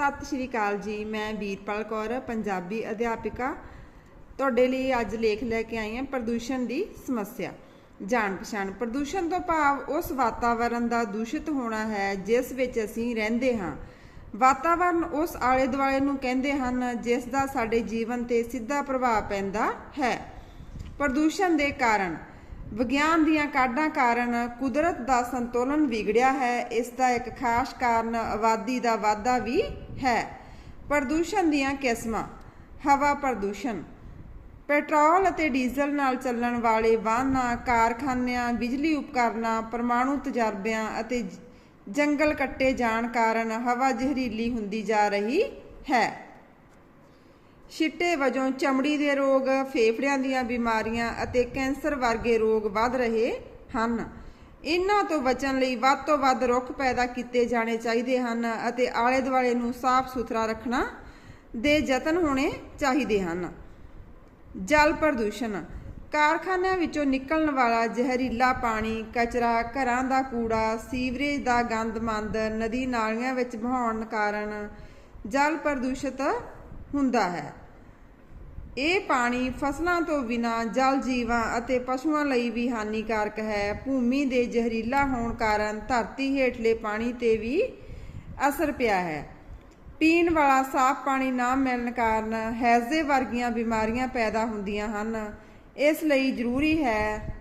ਸਤਿ ਸ਼੍ਰੀ ਅਕਾਲ ਜੀ, ਮੈਂ ਵੀਰਪਾਲ ਕੌਰ, ਪੰਜਾਬੀ ਅਧਿਆਪਿਕਾ। ਤੁਹਾਡੇ ਲਈ ਅੱਜ ਲੇਖ ਲੈ ਕੇ ਆਈ ਹਾਂ ਪ੍ਰਦੂਸ਼ਣ ਦੀ ਸਮੱਸਿਆ। ਜਾਣ ਪਛਾਣ, ਪ੍ਰਦੂਸ਼ਣ ਤੋਂ ਭਾਵ ਉਸ ਵਾਤਾਵਰਣ ਦਾ ਦੂਸ਼ਿਤ ਹੋਣਾ ਹੈ ਜਿਸ ਵਿੱਚ ਅਸੀਂ ਰਹਿੰਦੇ ਹਾਂ। ਵਾਤਾਵਰਣ ਉਸ ਆਲੇ ਦੁਆਲੇ ਨੂੰ ਕਹਿੰਦੇ ਹਨ ਜਿਸ ਦਾ ਸਾਡੇ ਜੀਵਨ ਤੇ ਸਿੱਧਾ ਪ੍ਰਭਾਵ ਪੈਂਦਾ ਹੈ। ਪ੍ਰਦੂਸ਼ਣ ਦੇ ਕਾਰਨ ਵਿਗਿਆਨ ਦੀਆਂ ਕਾਢਾਂ ਕਾਰਨ ਕੁਦਰਤ ਦਾ ਸੰਤੁਲਨ ਵਿਗੜਿਆ ਹੈ, ਇਸ ਦਾ ਇੱਕ ਖਾਸ ਕਾਰਨ ਆਬਾਦੀ ਦਾ ਵਾਧਾ ਵੀ ਹੈ। ਪ੍ਰਦੂਸ਼ਣ ਦੀਆਂ ਕਿਸਮਾਂ, ਹਵਾ ਪ੍ਰਦੂਸ਼ਣ, ਪੈਟਰੋਲ ਅਤੇ ਡੀਜ਼ਲ ਨਾਲ ਚੱਲਣ ਵਾਲੇ ਵਾਹਨਾਂ, ਕਾਰਖਾਨਿਆਂ, ਬਿਜਲੀ ਉਪਕਰਨਾਂ, ਪਰਮਾਣੂ ਤਜਰਬਿਆਂ ਅਤੇ ਜੰਗਲ ਕੱਟੇ ਜਾਣ ਕਾਰਨ ਹਵਾ ਜ਼ਹਿਰੀਲੀ ਹੁੰਦੀ ਜਾ ਰਹੀ ਹੈ। ਛਿੱਟੇ ਵਜੋਂ ਚਮੜੀ ਦੇ ਰੋਗ, ਫੇਫੜਿਆਂ ਦੀਆਂ ਬਿਮਾਰੀਆਂ ਅਤੇ ਕੈਂਸਰ ਵਰਗੇ ਰੋਗ ਵੱਧ ਰਹੇ ਹਨ। ਇਹਨਾਂ ਤੋਂ ਬਚਣ ਲਈ ਵੱਧ ਤੋਂ ਵੱਧ ਰੁੱਖ ਪੈਦਾ ਕੀਤੇ ਜਾਣੇ ਚਾਹੀਦੇ ਹਨ ਅਤੇ ਆਲੇ ਦੁਆਲੇ ਨੂੰ ਸਾਫ਼ ਸੁਥਰਾ ਰੱਖਣਾ ਦੇ ਯਤਨ ਹੋਣੇ ਚਾਹੀਦੇ ਹਨ। ਜਲ ਪ੍ਰਦੂਸ਼ਣ। ਕਾਰਖਾਨਿਆਂ ਵਿੱਚੋਂ ਨਿਕਲਣ ਵਾਲਾ ਜ਼ਹਿਰੀਲਾ ਪਾਣੀ, ਕਚਰਾ, ਘਰਾਂ ਦਾ ਕੂੜਾ, ਸੀਵਰੇਜ ਦਾ ਗੰਦ ਮੰਦ ਨਦੀ ਨਾਲੀਆਂ ਵਿੱਚ ਵਹਾਉਣ ਕਾਰਨ ਜਲ ਪ੍ਰਦੂਸ਼ਿਤ ਹੁੰਦਾ ਹੈ। ਇਹ ਪਾਣੀ ਫਸਲਾਂ ਤੋਂ ਬਿਨਾ ਜਲ ਜੀਵਾਂ ਅਤੇ ਪਸ਼ੂਆਂ ਲਈ ਵੀ ਹਾਨੀਕਾਰਕ ਹੈ। ਭੂਮੀ ਦੇ ਜ਼ਹਿਰੀਲਾ ਹੋਣ ਕਾਰਨ ਧਰਤੀ ਹੇਠਲੇ ਪਾਣੀ ਤੇ ਵੀ ਅਸਰ ਪਿਆ ਹੈ। ਪੀਣ ਵਾਲਾ ਸਾਫ਼ ਪਾਣੀ ਨਾ ਮਿਲਣ ਕਾਰਨ ਹੈਜ਼ੇ ਵਰਗੀਆਂ ਬਿਮਾਰੀਆਂ ਪੈਦਾ ਹੁੰਦੀਆਂ ਹਨ। ਇਸ ਲਈ ਜ਼ਰੂਰੀ ਹੈ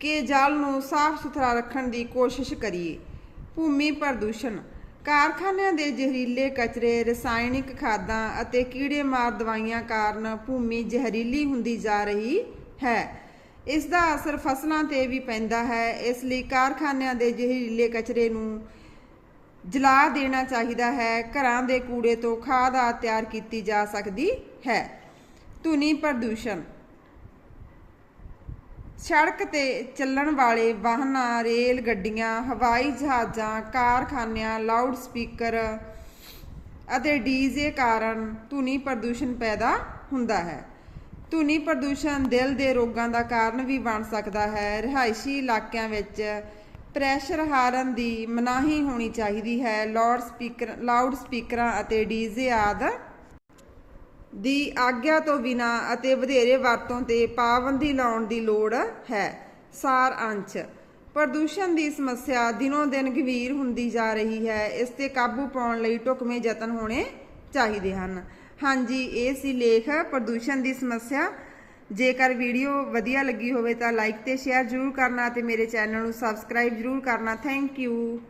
ਕਿ ਜਲ ਨੂੰ ਸਾਫ਼ ਸੁਥਰਾ ਰੱਖਣ ਦੀ ਕੋਸ਼ਿਸ਼ ਕਰੀਏ। ਭੂਮੀ ਪ੍ਰਦੂਸ਼ਣ ਕਾਰਖਾਨਿਆਂ ਦੇ ਜ਼ਹਿਰੀਲੇ ਕਚਰੇ, ਰਸਾਇਣਿਕ ਖਾਦਾਂ ਅਤੇ ਕੀੜੇਮਾਰ ਦਵਾਈਆਂ ਕਾਰਨ ਭੂਮੀ ਜ਼ਹਿਰੀਲੀ ਹੁੰਦੀ ਜਾ ਰਹੀ ਹੈ। ਇਸ ਦਾ ਅਸਰ ਫਸਲਾਂ ਤੇ ਵੀ ਪੈਂਦਾ ਹੈ। ਇਸ ਲਈ ਕਾਰਖਾਨਿਆਂ ਦੇ ਜ਼ਹਿਰੀਲੇ ਕਚਰੇ ਨੂੰ ਜਲਾ ਦੇਣਾ ਚਾਹੀਦਾ ਹੈ। ਘਰਾਂ ਦੇ ਕੂੜੇ ਤੋਂ ਖਾਦ ਆ ਤਿਆਰ ਕੀਤੀ ਜਾ ਸਕਦੀ ਹੈ। ਧੁਨੀ ਪ੍ਰਦੂਸ਼ਣ ਸੜਕ ਤੇ ਚੱਲਣ ਵਾਲੇ ਵਾਹਨਾਂ, ਰੇਲ ਗੱਡੀਆਂ, ਹਵਾਈ ਜਹਾਜ਼ਾਂ, ਕਾਰਖਾਨਿਆਂ, ਲਾਊਡ ਸਪੀਕਰ ਅਤੇ ਡੀਜ਼ੇ ਕਾਰਨ ਧੁਨੀ ਪ੍ਰਦੂਸ਼ਣ ਪੈਦਾ ਹੁੰਦਾ ਹੈ। ਧੁਨੀ ਪ੍ਰਦੂਸ਼ਣ ਦਿਲ ਦੇ ਰੋਗਾਂ ਦਾ ਕਾਰਨ ਵੀ ਬਣ ਸਕਦਾ ਹੈ। ਰਿਹਾਇਸ਼ੀ ਇਲਾਕਿਆਂ ਵਿੱਚ ਪ੍ਰੈਸ਼ਰ ਹਾਰਨ ਦੀ ਮਨਾਹੀ ਹੋਣੀ ਚਾਹੀਦੀ ਹੈ। ਲਾਊਡ ਸਪੀਕਰ, ਲਾਊਡ ਸਪੀਕਰਾਂ ਅਤੇ ਡੀਜ਼ੇ ਆਦਿ ਦੀ ਆਗਿਆ ਤੋਂ ਬਿਨਾ ਅਤੇ ਵਧੇਰੇ ਵਰਤੋਂ ਤੇ ਪਾਬੰਦੀ ਲਾਉਣ ਦੀ ਲੋੜ ਹੈ। ਸਾਰ ਅੰਸ਼। ਪ੍ਰਦੂਸ਼ਣ ਦੀ ਸਮੱਸਿਆ ਦਿਨੋਂ ਦਿਨ ਗੰਭੀਰ ਹੁੰਦੀ ਜਾ ਰਹੀ ਹੈ। ਇਸ ਤੇ ਕਾਬੂ ਪਾਉਣ ਲਈ ਢੁਕਵੇਂ ਯਤਨ ਹੋਣੇ ਚਾਹੀਦੇ ਹਨ। ਹਾਂਜੀ, ਇਹ ਸੀ ਲੇਖ ਪ੍ਰਦੂਸ਼ਣ ਦੀ ਸਮੱਸਿਆ। ਜੇਕਰ ਵੀਡੀਓ ਵਧੀਆ ਲੱਗੀ ਹੋਵੇ ਤਾਂ ਲਾਈਕ ਤੇ ਸ਼ੇਅਰ ਜ਼ਰੂਰ ਕਰਨਾ ਅਤੇ ਮੇਰੇ ਚੈਨਲ ਨੂੰ ਸਬਸਕ੍ਰਾਈਬ ਜ਼ਰੂਰ ਕਰਨਾ। Thank you.